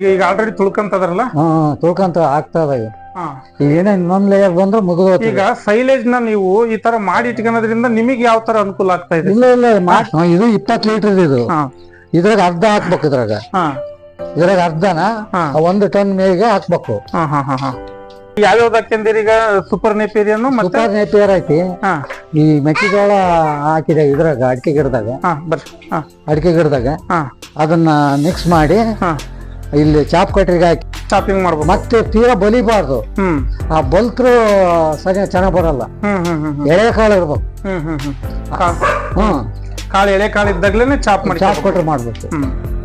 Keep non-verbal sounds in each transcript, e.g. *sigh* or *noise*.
ಈಗ ಆಲ್ರೆಡಿ ತುಳ್ಕಂತದ್ರಲ್ಲ? ಹ್ಮ್ ತುಳ್ಕಂತ ಆಗ್ತಾ ಇದಾವೆ ಹಾ. ಈಗ ಏನೋ ಇನ್ನೊಂದ್ ಲೇಯರ್ ಬಂದ್ರೆ ಮುಗಿದೋಗ್ತದೆ. ಈಗ ಸೈಲೇಜ್ನ ನೀವು ಈ ತರ ಮಾಡಿ ಇಟ್ಕೊಳೋದ್ರಿಂದ ನಿಮಗೆ ಯಾವ ತರ ಅನುಕೂಲ ಆಗ್ತಾ ಇದೆ? ಇಲ್ಲ ಇಲ್ಲ ಇದು ಇಪ್ಪತ್ತು ಲೀಟರ್ ಇದು. ಹಾ. ಇದ್ರಾಗ ಅರ್ಧ ಹಾಕ್ಬೇಕು ಇದ್ರಾಗ. ಹಾ. ಇದ್ರಾಗ ಅರ್ಧನ ಹಾ. ಒಂದು ಟನ್ ಮೇಗೆ ಹಾಕ್ಬೇಕು. ಹಾ ಹಾ ಹಾ ಹಾ. ಯಾವ್ಯಾವ್ದು ಹಾಕ್ಯಂದಿರಿ ಈಗ ಸೂಪರ್ ನೆಪೇರಿಯನ್ನು ಮತ್ತೆ? ಸೂಪರ್ ನೇಪಿಯರ್ ಐತಿ. ಹಾ. ಈ ಮೆಕ್ಕೆಜೋಳ ಹಾಕಿದೆ ಇದ್ರಾಗ ಅಡಿಕೆ ಗಿಡದಾಗ. ಹಾ ಬರ್ರಿ. ಹಾ. ಅಡಿಕೆ ಗಿಡದಾಗ. ಹಾ. ಅದನ್ನ ಮಿಕ್ಸ್ ಮಾಡಿ ಹಾ. ಇಲ್ಲಿ ಚಾಪ್ ಕಟ್ರಿಗೆ ಹಾಕಿ. ಚಾಪಿಂಗ್ ಮಾಡ್ಬೋದು. ಮತ್ತೆ ತೀರಾ ಬಲಿಬಾರ್ದು. ಹ್ಮ್. ಆ ಬಲ್ಕ್ರು ಸರಿ ಚೆನ್ನಾಗ್ ಬರಲ್ಲ. ಹ್ಮ್ ಹ್ಮ್ ಹ್ಮ್ ಎಳೆ ಕಾಳು ಇರ್ಬೇಕು. ಹ್ಮ್ ಹ್ಮ್ ಹ್ಮ್. ಕಾಳು ಹ್ಮ್ ಎಳೆ ಕಾಳು ಇದ್ದಾಗ್ಲೇನೆ ಚಾಪ್ ಮಾಡಿ ಚಾಪ್ ಕಟ್ರೆ ಮಾಡ್ಬೇಕು. ಹ್ಮ್.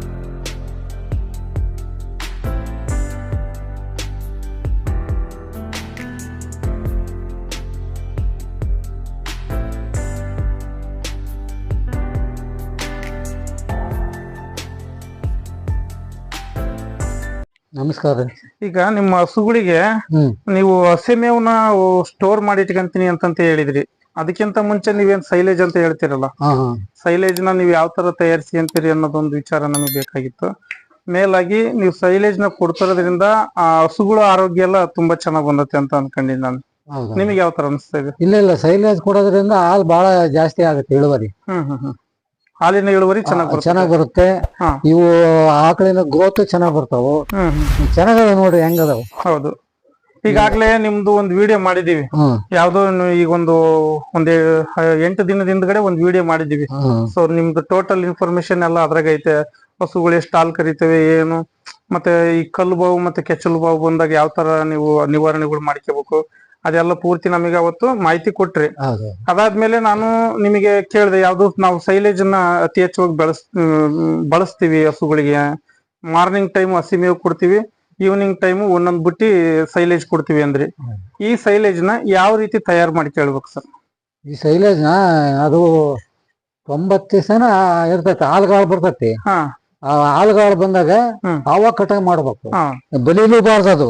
ನಮಸ್ಕಾರ ಈಗ ನಿಮ್ಮ ಹಸುಗಳಿಗೆ ಹ್ಮ್. ನೀವು ಹಸಿ ಮೇವನ್ನ ಸ್ಟೋರ್ ಮಾಡಿ ಇಟ್ಕೊಂತೀನಿ ಅಂತ ಹೇಳಿದ್ರಿ. ಅದಕ್ಕಿಂತ ಮುಂಚೆ ನೀವೇನ್ ಸೈಲೇಜ್ ಅಂತ ಹೇಳ್ತಿರಲ್ಲ? ಹಾ ಹಾ. ಸೈಲೇಜ್ನ ನೀವು ಯಾವ ತರ ತಯಾರಿಸಿ ಅಂತೀರಿ ಅನ್ನೋದೊಂದು ವಿಚಾರ ನಮಗೆ ಬೇಕಾಗಿತ್ತು. ಮೇಲಾಗಿ ನೀವು ಸೈಲೇಜ್ನ ಕೊಡ್ತಿರೋದ್ರಿಂದ ಆ ಹಸುಗಳ ಆರೋಗ್ಯ ಎಲ್ಲ ತುಂಬಾ ಚೆನ್ನಾಗ್ ಬಂದತ್ತೆ ಅಂತ ಅನ್ಕೊಂಡಿನಿ ನಾನು. ಹೌದಾ? ನಿಮಗೆ ಯಾವ ತರ ಅನಿಸ್ತಾ ಇದೆ? ಇಲ್ಲ ಇಲ್ಲ. ಸೈಲೇಜ್ ಕೊಡೋದ್ರಿಂದ ಹಾಲು ಬಹಳ ಜಾಸ್ತಿ ಆಗುತ್ತೆ ಇಳುವರಿ. ಹ್ಮ್ ಹ್ಮ್ ಹ್ಮ್. ಹಾಲಿನ ಇಳುವರಿ ಚೆನ್ನಾಗ್ ಬರುತ್ತೆ. ಚೆನ್ನಾಗ್ ಬರುತ್ತೆ. ಹಾ. ಇವು ಆಕಳಿನ ಗ್ರೋತ್ ಚೆನ್ನಾಗ್ ಬರ್ತಾವು. ಚೆನ್ನಾಗದ ನೋಡ್ರಿ ಹೆಂಗದಾವ? ಹೌದು. ಈಗಾಗ್ಲೇ ನಿಮ್ದು ಒಂದು ವಿಡಿಯೋ ಮಾಡಿದೀವಿ ಯಾವ್ದೋ ಈಗ ಒಂದು ಒಂದ್ ಎಂಟು ದಿನದ ಹಿಂದ್ಗಡೆ ಒಂದ್ ವಿಡಿಯೋ ಮಾಡಿದೀವಿ ಸೊ ನಿಮ್ದು ಟೋಟಲ್ ಇನ್ಫಾರ್ಮೇಶನ್ ಎಲ್ಲ ಅದ್ರಾಗ ಐತೆ. ಹಸುಗಳು ಎಷ್ಟು ಹಾಲು ಕರಿತವೆ ಏನು? ಮತ್ತೆ ಈ ಕಲ್ಲು ಬಾವು ಮತ್ತೆ ಕೆಚ್ಚಲು ಬಾವು ಬಂದಾಗ ಯಾವ ತರ ನೀವು ನಿವಾರಣೆಗಳು ಮಾಡ್ಕೋಬೇಕು ಅದೆಲ್ಲ ಪೂರ್ತಿ ನಮಗೆ ಅವತ್ತು ಮಾಹಿತಿ ಕೊಟ್ರಿ. ಅದಾದ್ಮೇಲೆ ನಾನು ನಿಮಗೆ ಕೇಳಿದೆ ಯಾವ್ದು ನಾವು ಸೈಲೇಜ್ ಅನ್ನ ಅತಿ ಹೆಚ್ಚವಾಗಿ ಬೆಳೆಸ್ ಬಳಸ್ತೀವಿ ಹಸುಗಳಿಗೆ. ಮಾರ್ನಿಂಗ್ ಟೈಮ್ ಹಸಿ ಮೇವು ಕೊಡ್ತೀವಿ ಈವ್ನಿಂಗ್ ಟೈಮ್ ಒಂದೊಂದ್ ಬುಟ್ಟಿ ಸೈಲೇಜ್ ಕೊಡ್ತೀವಿ ಅಂದ್ರಿ. ಈ ಸೈಲೇಜ್ನ ಯಾವ ರೀತಿ ತಯಾರು ಮಾಡಿ ಕೇಳ್ಬೇಕು ಸರ್? ಈ ಸೈಲೇಜ್ನ ಅದು ತೊಂಬತ್ತು ದಿವಸನ ಇರ್ತೈತಿ ಹಾಲ್ಗಾಳು ಬರ್ತೈತಿ. ಹಾಲ್ಗಾಳು ಬಂದಾಗ. ಅವಾಗ ಕಟಾವ್ ಮಾಡ್ಬೇಕು. ಬಲಿಲೂ ಬಾರ್ದು ಅದು.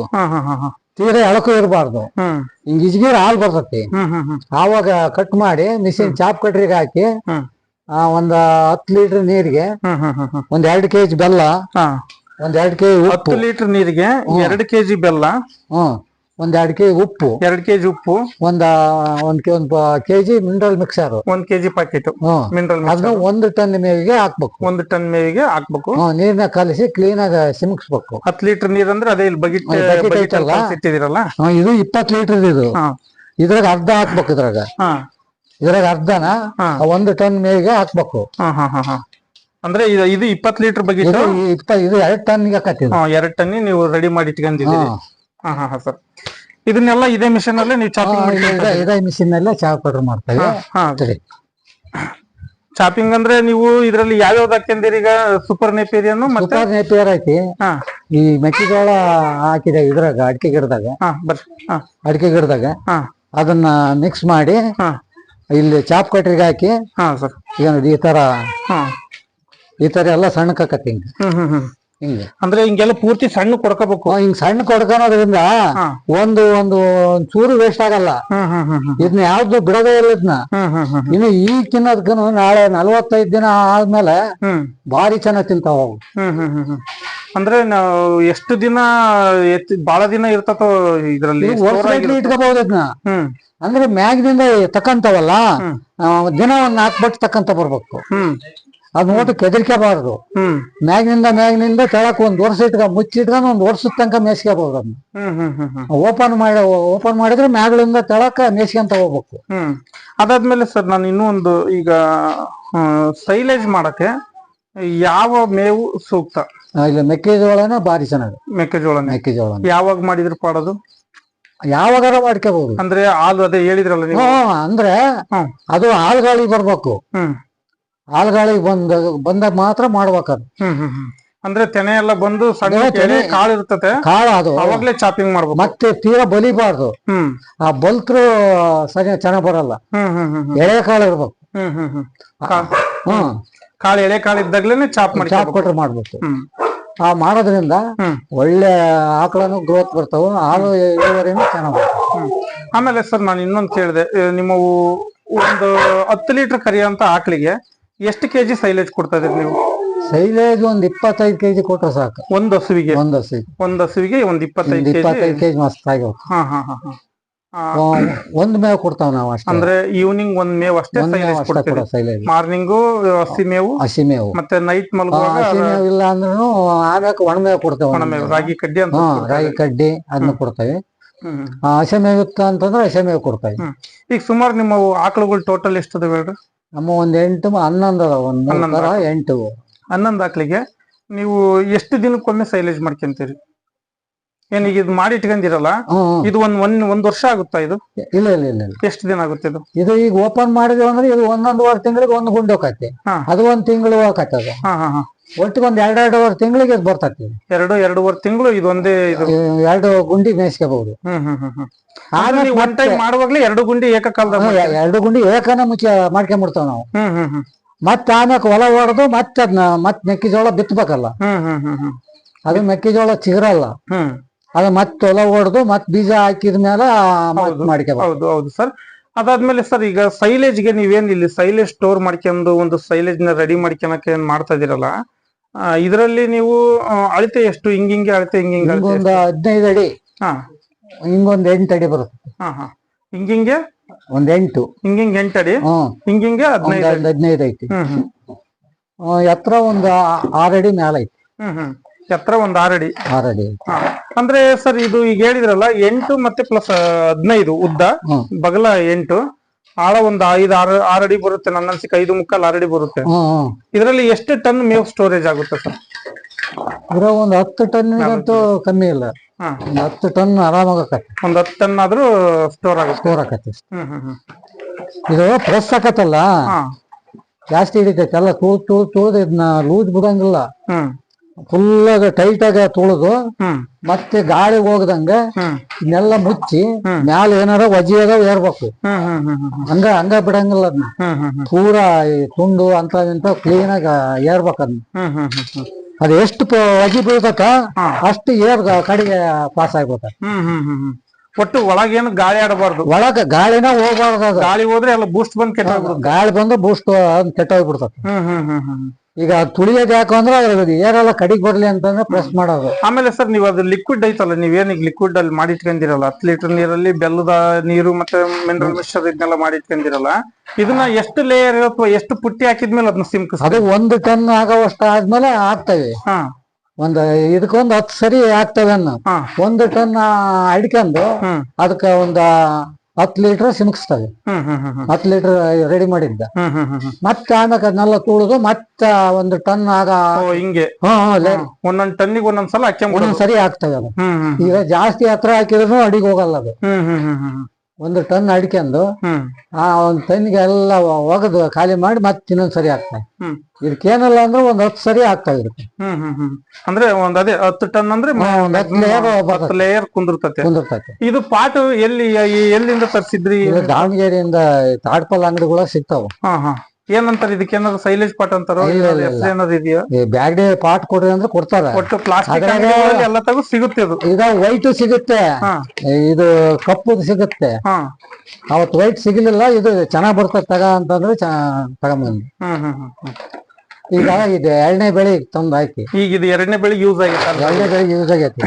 ತೀರಾ ಎಳಕು ಇರಬಾರ್ದು. ಹಿಂಗ ಇಜ್ಗೀರ್ ಹಾಲ್ ಬರ್ತತಿ. ಆವಾಗ ಕಟ್ ಮಾಡಿ ಮಿಷಿನ್ ಚಾಪ್ ಕಟ್ರಿಗೆ ಹಾಕಿ ಆ ಒಂದ್ ಹತ್ತು ಲೀಟರ್ ನೀರಿಗೆ ಒಂದ್ ಎರಡು ಕೆಜಿ ಬೆಲ್ಲ ಒಂದ್ ಎರಡು ಕೆಜಿ ಹತ್ತು ಲೀಟರ್ ನೀರಿಗೆ ಎರಡು ಕೆಜಿ ಬೆಲ್ಲ ಹ್ಮ್. ಒಂದ್ ಎರಡ್ ಕೆಜಿ ಉಪ್ಪು. ಎರಡ್ ಕೆಜಿ ಉಪ್ಪು. ಒಂದ ಒಂದ್ ಒಂದ್ ಕೆಜಿ ಮಿನರಲ್ ಮಿಕ್ಸರ್ ಒಂದ್ ಕೆಜಿ ಪ್ಯಾಕೆಟ್ ಮಿನರಲ್ ಅದನ್ನ ಒಂದ್ ಟನ್ ಮೇವಿಗೆ ಹಾಕ್ಬೇಕು. ಒಂದ್ ಟನ್ ಮೇವಿಗೆ ಹಾಕ್ಬೇಕು. ನೀರ್ನ ಕಲಸಿ ಕ್ಲೀನ್ ಆಗಿ ಸಿಮಕ್ಸ್ಬೇಕು ಹತ್ತು ಲೀಟರ್ ನೀರ್ ಅಂದ್ರೆ ಅದೇ ಇಲ್ಲಿ ಬಗಿಟ್ ಇಟ್ಟಿದಿರಲ್ಲ ಇದು ಇಪ್ಪತ್ ಲೀಟರ್ ಇದು. ಇದ್ರಾಗ ಅರ್ಧ ಹಾಕ್ಬೇಕು ಇದ್ರಾಗ. ಇದ್ರಾಗ ಅರ್ಧನ ಒಂದು ಟನ್ ಮೇವಿಗೆ ಹಾಕ್ಬೇಕು. ಹಾ ಹಾ ಹಾ ಹಾ. ಅಂದ್ರೆ ಇದು ಇಪ್ಪತ್ ಲೀಟರ್ ಬಗಿಟ್? ಇದು ಎರಡ್ ಟನ್ ಎರಡ್ ಟನ್ ನೀವು ರೆಡಿ ಮಾಡಿ ಇಟ್ಕೊಂಡಿದ್ದೀರಿ. ಹಾ ಹಾ ಹಾ ಸರ್. ಇದನ್ನೆಲ್ಲ ಇದೇ ಮಿಷನ್ ಅಲ್ಲೇ ನೀವು ಚಾಪಿಂಗ್ ಇದೇ ಮಿಷಿನ್ ಅಲ್ಲೇ ಚಾ ಪೌಡರ್ ಮಾಡ್ತೇವೆ. ಸರಿ. ಚಾಪಿಂಗ್ ಅಂದ್ರೆ ನೀವು ಇದ್ರಲ್ಲಿ ಯಾವ್ಯಾವ್ದು ಹಾಕ್ಯಂದಿರಿ ಈಗ? ಸೂಪರ್ ನೇಪಿಯರ್ ಮತ್ತೆ? ಸೂಪರ್ ನೇಪಿಯರ್ ಐತಿ. ಈ ಮೆಕ್ಕೆಜೋಳ ಹಾಕಿದೆ ಇದ್ರಾಗ ಅಡಿಕೆ ಗಿಡದಾಗ. ಅಡಿಕೆ ಗಿಡದಾಗ. ಹಾ. ಅದನ್ನ ಮಿಕ್ಸ್ ಮಾಡಿ ಹಾ. ಇಲ್ಲಿ ಚಾಪ್ ಕಟ್ರಿಗೆ ಹಾಕಿ ಈ ತರ ಹಾ. ಈ ತರ ಎಲ್ಲ ಸಣ್ಣ ಹ್ಮ್. ಹಿಂಗೆ. ಅಂದ್ರೆ ಹಿಂಗೆಲ್ಲ ಪೂರ್ತಿ ಸಣ್ಣ ಕೊಡ್ಕೋಬೇಕು. ಹಿಂಗ್ ಸಣ್ಣ ಕೊಡ್ಕೊಳೋದ್ರಿಂದ. ಒಂದು ಒಂದು ಚೂರು ವೇಸ್ಟ್ ಆಗಲ್ಲ. ಇದನ್ನ ಯಾವ್ದು ಬಿಡೋದೇ ಇಲ್ಲ ಇದನ್ನ ಇನ್ನು ಈ ತಿನ್ನೋದ್ಕನು ನಾಳೆ ನಲ್ವತ್ತೈದು ದಿನ ಆದ್ಮೇಲೆ ಬಾರಿ ಭಾರಿ ಚೆನ್ನಾಗಿ ತಿಂತಾವ ಅವು. ಅಂದ್ರೆ ನಾವು ಎಷ್ಟು ದಿನ ಎತ್ತಿ ಬಹಳ ದಿನ ಇರ್ತತೋ ಇದ್ರಲ್ಲಿ. ಇಟ್ಕೋಬಹುದು ಇದನ್ನ ಅಂದ್ರೆ ಮ್ಯಾಗ್ನಿಂದ ತಕ್ಕಂತವಲ್ಲ. ದಿನ ಒಂದ್ ನಾಲ್ಕು ಬಟ್ ತಕ್ಕಂತ ಬರ್ಬೇಕು. ಅದ್ ನೋಡಿ ಕೆದರ್ಕೋಬಾರ್ದು. ಮ್ಯಾಗಿನಿಂದ ಮ್ಯಾಗ್ನಿಂದ ಕೆಳಕ್ ಒಂದ್ ವರ್ಷ ಇಟ್ಕ ಮುಚ್ಚಿಟ್ಕೊಂಡ್ ಒಂದ್ ವರ್ಷದ ತನಕ ಮೇಸ್ಕೋಬಹುದು ಅದನ್ನ. ಓಪನ್ ಮಾಡಿ ಓಪನ್ ಮಾಡಿದ್ರೆ ಮ್ಯಾಗ್ಳಿಂದ ಕೆಳಕ ಮೇಸ್ಕೊಂತ ಹೋಗ್ಬೇಕು. ಹ್ಮ್. ಅದಾದ್ಮೇಲೆ ಸರ್ ನಾನು ಇನ್ನೂ ಒಂದು ಈಗ ಸೈಲೇಜ್ ಮಾಡಕ್ಕೆ ಯಾವ ಮೇವು ಸೂಕ್ತ? ಇಲ್ಲ ಮೆಕ್ಕೆಜೋಳನ ಭಾರಿ ಚೆನ್ನಾಗಿ. ಮೆಕ್ಕೆಜೋಳ ಮೆಕ್ಕೆಜೋಳ ಯಾವಾಗ ಮಾಡಿದ್ರೆ ಪಾಡೋದು? ಯಾವಾಗಾರ ಮಾಡ್ಕೋಬಹುದು ಅಂದ್ರೆ ಹಾಲು ಅದೇ ಹೇಳಿದ್ರಲ್ಲ ನೀವು? ಅಂದ್ರೆ ಅದು ಅದು ಗಾಳಿ ಬರ್ಬೇಕು. ಹ್ಮ್. ಆಳ್ಗಾಳಿಗೆ ಬಂದ ಬಂದಾಗ ಮಾತ್ರ ಮಾಡ್ಬೇಕದು ಅಂದ್ರೆ ತೆನೆ ಎಲ್ಲ ಬಂದು ಸಣ್ಣ ತೆನೆ- ಕಾಳು ಇರ್ತತೆ. ಕಾಳ ಅದು. ಅವಾಗ್ಲೇ ಚಾಪಿಂಗ್ ಮಾಡ್ಬೇಕು. ಮತ್ತೆ ತೀರಾ ಬಲಿಬಾರ್ದು. ಆ ಬಲ್ತ್ರು ಸರಿ ಚೆನ್ನಾಗ್ ಬರಲ್ಲ. ಎಳೆ ಕಾಳು ಇರ್ಬೇಕು. ಹ್ಮ್ ಹ್ಮ್ ಹ್ಮ್. ಕಾಳು ಎಳೆ ಕಾಳು ಇದ್ದಾಗ್ಲೇನೆ ಚಾಪ್ ಮಾಡಿ ಚಾಪ್ ಕೊಟ್ರೆ ಮಾಡ್ಬೇಕು. ಆ ಮಾಡೋದ್ರಿಂದ ಒಳ್ಳೆ ಆಕಳನು ಗ್ರೋತ್ ಬರ್ತಾವ ಹಾಲು ಇಳುವರಿನೂ ಚೆನ್ನಾಗ್ ಆಮೇಲೆ ಸರ್ ನಾನು ಇನ್ನೊಂದು ಕೇಳಿದೆ ನಿಮ್ಮ ಒಂದು ಹತ್ತು ಲೀಟರ್ ಕರಿಯಂತ ಆಕಳಿಗೆ ಎಷ್ಟು ಕೆಜಿ ಸೈಲೇಜ್ ಕೊಡ್ತಾ ಇದ್ರಿ ನೀವು? ಸೈಲೇಜ್ ಒಂದ್ ಇಪ್ಪತ್ತೈದು ಕೆಜಿ ಕೊಟ್ರೆ ಸಾಕು. ಒಂದ್ ಹಸುವಿಗೆ? ಒಂದ್ ಹಸುವಿಗೆ. ಒಂದ್ ಹಸುವಿಗೆ ಒಂದ್ ಇಪ್ಪತ್ತೈದು ಕೆಜಿ? ಇಪ್ಪತ್ತೈದು ಕೆಜಿ ಮಸ್ತ್ ಆಗಿ ಹಾ ಹಾ ಹಾ ಹಾ. ಆ, ಒಂದ್ ಮೇವ್ ಕೊಡ್ತಾವ್ ನಾವು ಅಷ್ಟೇ. ಅಂದ್ರೆ ಈವ್ನಿಂಗ್ ಒಂದ್ ಮೇವ್ ಅಷ್ಟೇ ಸೈಲೇಜ್ ಮಾರ್ನಿಂಗ್ ಮಾರ್ನಿಂಗು ಹಸಿ ಮೇವು ಹಸಿ ಮೇವು. ಮತ್ತೆ ನೈಟ್ ಮಲಗುವಾಗ ಹಸಿ ಮೇವು ಇಲ್ಲ ಅಂದ್ರೂ ಆಮ್ಯಾಕ ಒಣ ಮೇವು ಕೊಡ್ತೇವೆ ಒಣ ಮೇವು ರಾಗಿ ಕಡ್ಡಿ ಅಂತ ರಾಗಿ ಕಡ್ಡಿ ಅದನ್ನ ಕೊಡ್ತೇವೆ. ಹಸಿ ಮೇವು ಇತ್ತು ಅಂತಂದ್ರೆ ಹಸಿ ಮೇವು ಕೊಡ್ತೇವೆ. ಈಗ ಸುಮಾರು ನಿಮ್ಮ ಆಕಳುಗಳು ಟೋಟಲ್ ಎಷ್ಟದ ಹೇಳ್ರಿ? ನಮ್ಮ ಒಂದ್ ಎಂಟು ಹನ್ನೊಂದು ಅದಾವ ಒಂದ್ ಹನ್ನೊಂದು ತರ ಎಂಟು. ಹನ್ನೊಂದು ಆಕಳಿಗೆ ನೀವು ಎಷ್ಟು ದಿನಕ್ಕೊಮ್ಮೆ ಸೈಲೇಜ್ ಮಾಡ್ಕೊಂತೀರಿ? ಏನ್ ಈಗ ಇದು ಮಾಡಿ ಇಟ್ಕೊಂಡಿರಲ್ಲ ಹ್ಮ್ ಹ್ಮ್. ಇದು ಒಂದ್ ಒಂದ್ ಒಂದ್ ವರ್ಷ ಆಗುತ್ತಾ ಇದು? ಇಲ್ಲ ಇಲ್ಲ ಇಲ್ಲ ಇಲ್ಲ. ಎಷ್ಟು ದಿನ ಆಗುತ್ತೆ ಇದು? ಇದು ಈಗ ಓಪನ್ ಮಾಡಿದ್ರೆ ಅಂದ್ರೆ ಇದು ಒಂದೊಂದುವರೆ ತಿಂಗಳಿಗೆ ಒಂದು ಗುಂಡು ಹೋಗತ್ತೆ. ಹಾ. ಅದು ಒಂದ್ ತಿಂಗಳು ಹೋಗತ್ತೆ ಅದು. ಹಾ ಹಾ ಹಾ. ಒಟ್ಟಿಗೆ ಒಂದ್ ಎರಡೂವರೆ ತಿಂಗಳಿಗೆ ಇದು ಬರ್ತೈತಿ ಎರಡು ಎರಡೂವರೆ ತಿಂಗಳು ಇದೊಂದೇ ಇದು. ಎರಡು ಗುಂಡಿ ಮೇಯಿಸ್ಕೋಬಹುದು. ಆಮೇಲೆ ಆದ್ರೆ ನೀವು ಒನ್ ಟೈಮ್ ಮಾಡುವಾಗ್ಲೇ ಎರಡು ಗುಂಡಿ ಏಕಕಾಲದ ಎರಡು ಗುಂಡಿ ಏಕನ ಮುಚ್ಚ ಮಾಡ್ಕೊಂಡ್ಬಿಡ್ತಾವ ನಾವು. ಮತ್ತೆ ಆಮ್ಯಾಕ ಹೊಲ ಹೊಡೆದು ಮತ್ತೆ ಅದನ್ನ ಮತ್ ಮೆಕ್ಕೆಜೋಳ ಬಿತ್ತಬೇಕಲ್ಲ ಅದು ಮೆಕ್ಕೆಜೋಳ ಚಿಗರಲ್ಲ. ಅದ ಅದು ಮತ್ತೆ ಹೊಲ ಹೊಡೆದು ಮತ್ ಬೀಜ ಹಾಕಿದ ಮೇಲೆ ಹೌದು. ಹೌದು ಹೌದು ಸರ್. ಅದಾದ್ಮೇಲೆ ಸರ್ ಈಗ ಸೈಲೇಜ್ಗೆ ನೀವೇನ್ ಇಲ್ಲಿ ಸೈಲೇಜ್ ಸ್ಟೋರ್ ಮಾಡ್ಕೊಂಡು ಒಂದು ಸೈಲೇಜ್ನ ರೆಡಿ ಮಾಡ್ಕೊಳಕ್ಕೆ ಏನ್ ಮಾಡ್ತಾ ಇದೀರಲ್ಲ? ಇದರಲ್ಲಿ ನೀವು ಅಳತೆ ಎಷ್ಟು? ಹಿಂಗಿಂಗೆ ಅಳತೆ ಹಿಂಗಿಂಗ್ ಒಂದು ಹಿಂಗೊಂದು ಹದಿನೈದು ಅಡಿ. ಹಾ. ಹಿಂಗೊಂದ್ ಎಂಟು ಅಡಿ ಬರುತ್ತೆ. ಹಾ ಹಾ. ಹಿಂಗಿಂಗೆ ಒಂದ್ ಎಂಟು. ಹಿಂಗಿಂಗ್ ಎಂಟು ಹ್ಮ್. ಹಿಂಗಿಂಗೆ ಹದಿನೈದು ಅಡಿ? ಹದಿನೈದು ಐತಿ. ಎತ್ತರ ಒಂದು ಆರಡಿ ಆರ್ ಅಡಿ ಮ್ಯಾಲ ಐತಿ. ಹ್ಮ್ ಹ್ಮ್. ಎತ್ತರ ಒಂದ್ ಆರಡಿ ಆರಡಿ ಅಡಿ ಅಂದ್ರೆ ಸರ್ ಇದು ಈಗ ಹೇಳಿದ್ರಲ್ಲ ಎಂಟು ಮತ್ತೆ ಪ್ಲಸ್ ಹದಿನೈದು ಉದ್ದ. ಬಗಲ ಎಂಟು. ಆಳ ಒಂದ್ ಐದು ಆರು ಆರಡಿ ಅಡಿ ಬರುತ್ತೆ ನನ್ನ ಅನ್ಸಿಕೆ ಐದು ಮುಕ್ಕಾಲ್ ಆರಡಿ ಬರುತ್ತೆ. ಇದರಲ್ಲಿ ಎಷ್ಟು ಟನ್ ಮೇವ್ ಸ್ಟೋರೇಜ್ ಆಗುತ್ತೆ ಸರ್? ಇದ್ರ ಒಂದ್ ಹತ್ತು ಅಂತೂ ಕಮ್ಮಿ ಇಲ್ಲ. ಒಂದ್ ಹತ್ತು ಟನ್ ಆರಾಮಾಗತ್ತೆ ಒಂದ್ ಹತ್ತು ಟನ್ ಆದ್ರೂ ಸ್ಟೋರ್ ಆಗುತ್ತೆ. ಸ್ಟೋರ್ ಆಕತಿ ಹ್ಮ್ ಹ್ಮ್ ಹ್ಮ್. ಇದು ಪ್ರೆಸ್ ಆಕತ್ತಲ್ಲ? ಜಾಸ್ತಿ ಹಿಡಿತೈತೆ. ಎಲ್ಲ ತುಳ್ ತುಳ್ ತುಳ್ದು ಇದನ್ನ ಲೂಸ್ ಬಿಡಂಗಿಲ್ಲ. ಹ್ಮ್ ಫುಲ್ ಟೈಟ್ ಆಗ ತುಳಿದು ಮತ್ತೆ ಗಾಳಿ ಹೋಗದಂಗ ಇನ್ನೆಲ್ಲ ಇದನ್ನೆಲ್ಲ ಮುಚ್ಚಿ. ಮ್ಯಾಲ ಏನಾರ ವಜಿಯಾಗ ಏರ್ಬೇಕು ಹಂಗ ಹಂಗ ಬಿಡಂಗಿಲ್ಲ ಅದನ್ನ ಪೂರಾ ತುಂಡು ಅಂತ ಇಂತ ಕ್ಲೀನ್ ಆಗ ಏರ್ಬೇಕು ಅದನ್ನ ಅದು ಎಷ್ಟು ವಜಿ ಬೀಳ್ಬೇಕ ಅಷ್ಟು ಏರ್ ಕಡೆಗೆ ಪಾಸ್ ಆಗ್ಬೇಕ ಒಟ್ಟು ಒಳಗೇನು ಗಾಳಿ ಆಡಬಾರ್ದು ಒಳಗ ಗಾಳಿನ ಹೋಗ್ಬಾರ್ದು ಗಾಳಿ ಹೋದ್ರೆ ಎಲ್ಲ ಬೂಸ್ಟ್ ಬಂದ್ ಕೆಟ್ಟ ಗಾಳಿ ಬಂದು ಬೂಸ್ಟ್ ಕೆಟ್ಟೋಗ್ಬಿಡ್ತದೆ ಹ್ಮ್ ಹ್ಮ್ ಹ್ಮ್ ಹ್ಮ್ ಈಗ ತುಳಿಯೋದು ಯಾಕೆ ಅಂದ್ರೆ ಅದ್ರ ಏರೆಲ್ಲ ಕಡಿಗೆ ಬರ್ಲಿ ಅಂತಂದ್ರೆ ಪ್ರೆಸ್ ಮಾಡೋದು. ಆಮೇಲೆ ಸರ್ ನೀವು ಅದು ಲಿಕ್ವಿಡ್ ಐತಲ್ಲ ನೀವೇನ್ ಈಗ ಲಿಕ್ವಿಡ್ ಅಲ್ಲಿ ಮಾಡಿ ಇಟ್ಕೊಂಡಿರಲ್ಲ ಹತ್ತು ಲೀಟರ್ ನೀರಲ್ಲಿ ಬೆಲ್ಲದ ನೀರು ಮತ್ತೆ ಮಿನರಲ್ ಮಿಶ್ರ ಇದನ್ನೆಲ್ಲ ಮಾಡಿ ಇಟ್ಕೊಂಡಿರಲ್ಲ ಇದನ್ನ ಎಷ್ಟು ಲೇಯರ್ ಅಥವಾ ಎಷ್ಟು ಪುಟ್ಟಿ ಹಾಕಿದ್ಮೇಲೆ ಅದನ್ನ ಸಿಮ್ ಅದು ಒಂದು ಟನ್ ಆಗೋವಷ್ಟ ಆದ್ಮೇಲೆ ಆಗ್ತವೆ. ಹಾ. ಒಂದ್ ಇದಕ್ಕೊಂದ್ ಹತ್ತು ಸರಿ ಆಗ್ತವೆ ಅನ್ನ. ಒಂದು ಟನ್ ಹಿಡ್ಕೊಂಡು ಅದಕ್ಕ ಒಂದ್ ಹತ್ತು ಲೀಟರ್ ಸಿಮುಕಿಸ್ತವೆ ಹತ್ತು ಲೀಟರ್ ರೆಡಿ ಮಾಡಿದ್ದ. ಮತ್ತೆ ಆಮೇಲೆ ಅದನ್ನೆಲ್ಲ ತುಳಿದು ಮತ್ತ ಒಂದು ಟನ್ ಆಗ ಹಿಂಗೆ. ಒಂದೊಂದ್ ಟನ್ನಿಗೆ ಒಂದೊಂದ್ ಸಲ ಒಂದೊಂದ್ ಸರಿ ಆಗ್ತವೆ ಅದು. ಈಗ ಜಾಸ್ತಿ ಹತ್ರ ಹಾಕಿದ್ರು ಅಡಿಗೆ ಹೋಗಲ್ಲ ಅದು. ಒಂದು ಟನ್ ಅಡಿಕೆಂದು ಆ ಒಂದ್ ಟನ್ಗೆ ಎಲ್ಲ ಒಗದು ಖಾಲಿ ಮಾಡಿ ಮತ್ತೆ ಇನ್ನೊಂದ್ ಸರಿ ಆಗ್ತಾ ಇದಕ್ಕೆ ಏನಲ್ಲ ಅಂದ್ರೆ ಒಂದ್ ಹತ್ತು ಸರಿ ಆಗ್ತಾ ಇರುತ್ತೆ. ಅಂದ್ರೆ ಒಂದ್ ಅದೇ ಹತ್ತು ಟನ್ ಅಂದ್ರೆ ಒಂದ್ ಹತ್ತು ಬರ್ತದೆ. ಲೇಯರ್ ಕುಂದಿರ್ತತೆ ಕುಂದಿರ್ತತೆ ಇದು ಪಾಟ್ ಎಲ್ಲಿ ಎಲ್ಲಿಂದ ತರಿಸಿದ್ರಿ? ದಾವಣಗೆರೆಯಿಂದ ತಾಡ್ಪಲ್ ಅಂಗಡಿಗಳ ಸಿಗ್ತಾವ. ಏನಂತಾರ ಇದಕ್ಕೆ? ಏನಾದ್ರು ಸೈಲೇಜ್ ಪಾಟ್ ಅಂತಾರೋ ಏನಾದ್ರು ಇಲ್ಲ, ಹೆಸರು ಏನಾದ್ರು ಇದೆಯಾ? ಈ ಬ್ಯಾಗ್ಡೆ ಪಾಟ್ ಕೊಡ್ರಿ ಅಂದ್ರೆ ಕೊಡ್ತಾರೆ. ಒಟ್ಟು ಪ್ಲಾಸ್ಟಿಕ್ ಎಲ್ಲ ತಗೋ ಸಿಗುತ್ತೆ ಅದು. ಈಗ ವೈಟ್ ಸಿಗುತ್ತೆ. ಇದು ಕಪ್ಪು ಸಿಗುತ್ತೆ. ಅವತ್ತು ವೈಟ್ ಸಿಗಲಿಲ್ಲ ಇದು ಚೆನ್ನಾಗ್ ಬರ್ತದೆ ತಗ ಅಂತಂದ್ರೆ ತಗೊಂಬಂದ್ವಿ ಹ್ಮ್. ಈಗ ಇದು ಎರಡನೇ ಬೆಳೆ ತಂದು ಹಾಕಿ. ಈಗ ಇದು ಎರಡನೇ ಬೆಳೆ ಯೂಸ್ ಆಗೈತೆ ಎರಡನೇ ಬೆಳೆಗೆ ಯೂಸ್ ಆಗೈತಿ.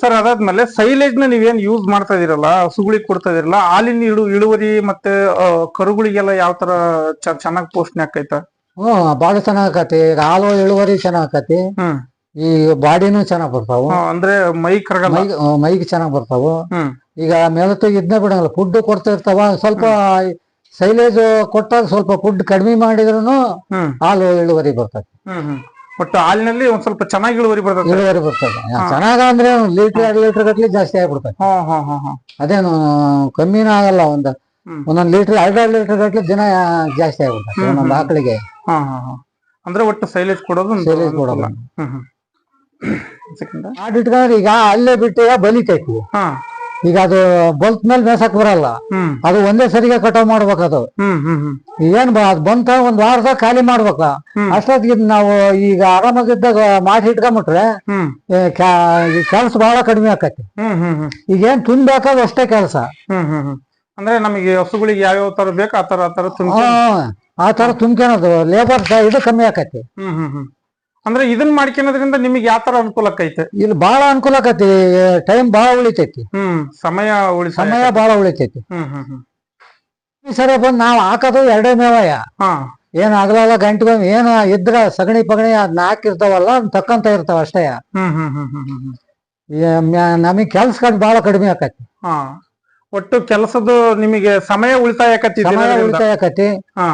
ಸರ್ ಅದಾದ್ಮೇಲೆ ಸೈಲೇಜ್ನ ನೀವೇನ್ ಯೂಸ್ ಮಾಡ್ತಾ ಇದೀರಲ್ಲ? ಹಸುಗಳಿಗೆ ಕೊಡ್ತಾ ಇದೀರಲ್ಲ? ಹಾಲಿನ ಇಳು ಇಳುವರಿ ಮತ್ತೆ ಕರುಗಳಿಗೆಲ್ಲ ಯಾವ ತರ ಚೆನ್ನಾಗಿ ಪೋಷಣೆ ಆಕೈತ ಹ್ಮ್ ಬಾಳ ಚೆನ್ನಾಗ್ ಆಕತಿ. ಈಗ ಹಾಲು ಇಳುವರಿ ಚೆನ್ನಾಗ್ ಆಕತಿ. ಈ ಬಾಡಿನೂ ಚೆನ್ನಾಗ್ ಬರ್ತಾವು. ಅಂದ್ರೆ ಮೈ ಕರಗಲ್ಲ? ಮೈಗ್ ಚೆನ್ನಾಗ್ ಬರ್ತಾವು. ಈಗ ಮೇಲತ್ತಿಗೆ ಇದನ್ನೇ ಬಿಡಂಗಿಲ್ಲ. ಫುಡ್ ಕೊಡ್ತಾ ಇರ್ತಾವ ಸ್ವಲ್ಪ ಸೈಲೇಜ್ ಕೊಟ್ಟಾಗ ಸ್ವಲ್ಪ ಫುಡ್ ಕಡಿಮೆ ಮಾಡಿದ್ರು ಹಾಲು ಇಳುವರಿ ಬರ್ತದೆ. ಒಟ್ಟು ಹಾಲಿನಲ್ಲಿ ಒಂದ್ ಸ್ವಲ್ಪ ಚೆನ್ನಾಗಿ ಇಳುವರಿ ಬರ್ತದೆ. ಇಳುವರಿ ಬರ್ತದೆ. ಚೆನ್ನಾಗ ಅಂದ್ರೆ ಲೀಟರ್ ಎರಡು ಲೀಟರ್ ಗಟ್ಲೆ ಜಾಸ್ತಿ ಆಗ್ಬಿಡ್ತದೆ. ಅದೇನು ಕಮ್ಮಿನೂ ಆಗಲ್ಲ ಒಂದ್. ಒಂದೊಂದ್ ಲೀಟರ್ ಎರಡೆರಡು ಲೀಟರ್ ಗಟ್ಲೆ ದಿನ ಜಾಸ್ತಿ ಆಗ್ಬಿಡ್ತದೆ. ಒಂದೊಂದು ಆಕಳಿಗೆ. ಹಾ ಹಾ ಹಾ. ಅಂದ್ರೆ ಒಟ್ಟು ಸೈಲೇಜ್ ಕೊಡೋದು ಸೈಲೇಜ್. ಕೊಡೋದು. *coughs* ಈಗ ಅಲ್ಲೇ ಬಿಟ್ಟು ಬಲಿತೈತಿ. ಈಗ ಅದು ಬಲ್ತ್ ಮೇಲೆ ಮೇಸಕ್ ಬರಲ್ಲ. ಅದು ಒಂದೇ ಸರಿಗೆ ಕಟಾವ್ ಮಾಡ್ಬೇಕು ಅದು. ಏನ್ ಅದ್ ಬಂತ ಒಂದ್ ವಾರದ ಖಾಲಿ ಮಾಡ್ಬೇಕ. ಅಷ್ಟೊತ್ತಿಗೆ ನಾವು ಈಗ ಆರಾಮಾಗಿದ್ದಾಗ ಮಾಡಿ ಇಟ್ಕೊಂಬಿಟ್ರೆ ಕೆಲ್ಸ ಕೆಲಸ ಬಹಳ ಕಡಿಮೆ ಆಕತಿ. ಈಗ ಏನ್ ತುಂಬೇಕಾದ ಅಷ್ಟೇ ಕೆಲಸ. ಅಂದ್ರೆ ನಮಗೆ ಹಸುಗಳಿಗೆ ಯಾವ್ಯಾವ ತರ ಬೇಕು ಆ ತರ ಆ ತರ ತುಂಬ ಆ ತರ ತುಂಬ್ಕೊಳೋದು ಲೇಬರ್ ಇದು ಕಮ್ಮಿ ಆಕತಿ. ಹ್ಮ್ ಹ್ಮ್ ಹ್ಮ್. ಅಂದ್ರೆ ಇದನ್ನ ಮಾಡ್ಕೊಳೋದ್ರಿಂದ ನಿಮಗೆ ಯಾವ ತರ ಅನುಕೂಲ ಆಕೈತೆ ಇಲ್ಲಿ ಬಹಳ ಅನುಕೂಲ ಆಕತಿ ಟೈಮ್ ಬಹಳ ಉಳಿತೈತಿ. ಹ್ಮ್ ಸಮಯ ಉಳಿ ಸಮಯ ಬಹಳ ಉಳಿತೈತಿ. ಹ್ಮ್ ಹ್ಮ್ ಸರಿ ಬಂದ್ ನಾವ್ ಹಾಕೋದು ಎರಡೇ ಮೇವಯ್ಯ ಹಾ. ಏನ್ ಆಗಲಲ್ಲ ಗಂಟೆಗೊಮ್ಮೆ ಏನ ಇದ್ರ ಸಗಣಿ ಪಗಣಿ ಅದ್ ಹಾಕಿರ್ತಾವಲ್ಲ ಅದ್ನ ತಕ್ಕಂತ ಇರ್ತಾವ ಅಷ್ಟೇ. ಹ್ಮ್ ಹ್ಮ್ ಹ್ಮ್ ಹ್ಮ್ ಹ್ಮ್ ಹ್ಮ್. ನಮಗ್ ಕೆಲ್ಸ ಕಡ್ ಬಹಳ ಕಡಿಮೆ ಆಕತಿ. ಹಾ. ಒಟ್ಟು ಕೆಲಸದ ನಿಮಗೆ ಸಮಯ ಉಳಿತಾಯ ಆಕತಿ ಸಮಯ. ಉಳಿತಾಯ ಆಕತಿ ಹಾ.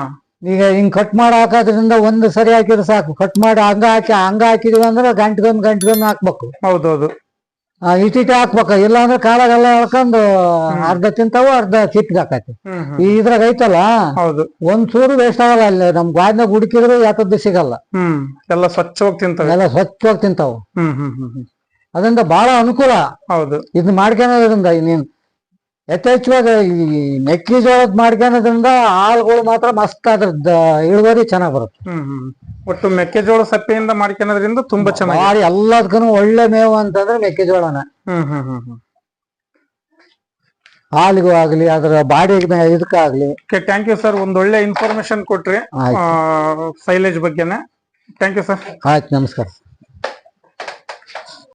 ಈಗ ಹಿಂಗ್ ಕಟ್ ಮಾಡಿ ಹಾಕೋದ್ರಿಂದ ಒಂದು ಸರಿ ಹಾಕಿದ್ರೆ ಸಾಕು. ಕಟ್ ಮಾಡಿ ಹಂಗ ಹಾಕಿ ಹಂಗ ಹಾಕಿದ್ವಿ ಅಂದ್ರೆ ಗಂಟೆಗೊಂದು ಗಂಟೆಗೊಂದು ಹಾಕ್ಬೇಕು. ಹೌದೌದು. ಆ, ಇಟಿಟಿ ಹಾಕ್ಬೇಕು. ಇಲ್ಲ ಅಂದ್ರೆ ಕಾಳಗೆಲ್ಲ ಹೇಳ್ಕೊಂಡು ಅರ್ಧ ತಿಂತಾವು ಅರ್ಧ ಚಿಟ್ಗೆ ಹಾಕತಿ ಈ ಇದ್ರಾಗ ಐತಲ್ಲ? ಹೌದು. ಒಂದ್ ಚೂರು ವೇಸ್ಟ್ ಆಗಲ್ಲ ಅಲ್ಲಿ. ನಮ್ ಗಾಡಿನಾಗ ಹುಡುಕಿದ್ರೆ ಯಾತದ್ದು ಸಿಗಲ್ಲ. ಎಲ್ಲ ಸ್ವಚ್ಛವಾಗಿ ತಿಂತಾವ. ಎಲ್ಲ ಸ್ವಚ್ಛವಾಗಿ ತಿಂತಾವು. ಹ್ಮ್ ಹ್ಮ್ ಹ್ಮ್ ಹ್ಮ್. ಅದರಿಂದ ಬಹಳ ಅನುಕೂಲ. ಹೌದು. ಇದ್ ಮಾಡ್ಕೊಳೋದ್ರಿಂದ ನೀನ್ ಯಥೇಚ್ಛವಾಗಿ ಈ ಮೆಕ್ಕೆಜೋಳದ್ ಮಾಡ್ಕೊಳೋದ್ರಿಂದ ಹಾಳುಗಳು ಮಾತ್ರ ಮಸ್ತ್ ಅದ್ರ ಇಳುವರಿ ಚೆನ್ನಾಗ್ ಬರುತ್ತೆ. ಒಟ್ಟು ಮೆಕ್ಕೆಜೋಳ ಸಪ್ಪೆಯಿಂದ ಮಾಡ್ಕೊಳೋದ್ರಿಂದ ತುಂಬಾ ಚೆನ್ನಾಗಿ ಎಲ್ಲದಕ್ಕೂ ಒಳ್ಳೆ ಮೇವು ಅಂತಂದ್ರೆ ಮೆಕ್ಕೆಜೋಳನ. ಹಾಲಿಗೂ ಆಗ್ಲಿ ಅದ್ರ ಬಾಡಿಗೆ ಇದಕ್ಕಾಗ್ಲಿ ಥ್ಯಾಂಕ್ ಯು ಸರ್ ಒಂದ್ ಒಳ್ಳೆ ಇನ್ಫಾರ್ಮೇಶನ್ ಕೊಟ್ರಿ. ಸೈಲೇಜ್ ಬಗ್ಗೆನೆ. ಥ್ಯಾಂಕ್ ಯು ಸರ್ ಆಯ್ತು ನಮಸ್ಕಾರ.